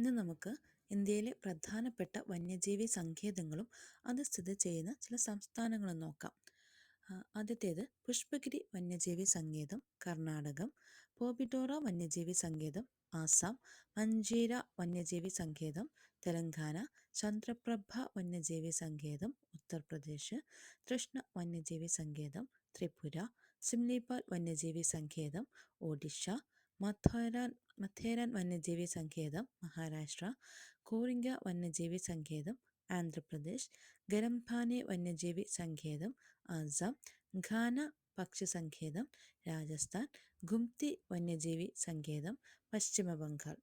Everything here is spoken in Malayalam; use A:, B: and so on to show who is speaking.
A: ഇന്ന് നമുക്ക് ഇന്ത്യയിലെ പ്രധാനപ്പെട്ട വന്യജീവി സങ്കേതങ്ങളും അത് സ്ഥിതി ചെയ്യുന്ന ചില സംസ്ഥാനങ്ങളും നോക്കാം. ആദ്യത്തേത് പുഷ്പഗിരി വന്യജീവി സങ്കേതം കർണാടകം. പോബിഡോറ വന്യജീവി സങ്കേതം ആസാം. മഞ്ചീര വന്യജീവി സങ്കേതം തെലങ്കാന. ചന്ദ്രപ്രഭ വന്യജീവി സങ്കേതം ഉത്തർപ്രദേശ്. കൃഷ്ണ വന്യജീവി സങ്കേതം ത്രിപുര. സിംലിപാൽ വന്യജീവി സങ്കേതം ഒഡീഷ. മഥേരാൻ മഥേരാൻ വന്യജീവി സങ്കേതം മഹാരാഷ്ട്ര കോറിംഗ വന്യജീവി സങ്കേതം ആന്ധ്രാപ്രദേശ് ഗരംഭാനെ വന്യജീവി സങ്കേതം ആസാം ഘാന പക്ഷി സങ്കേതം രാജസ്ഥാൻ ഗുംതി വന്യജീവി സങ്കേതം പശ്ചിമ ബംഗാൾ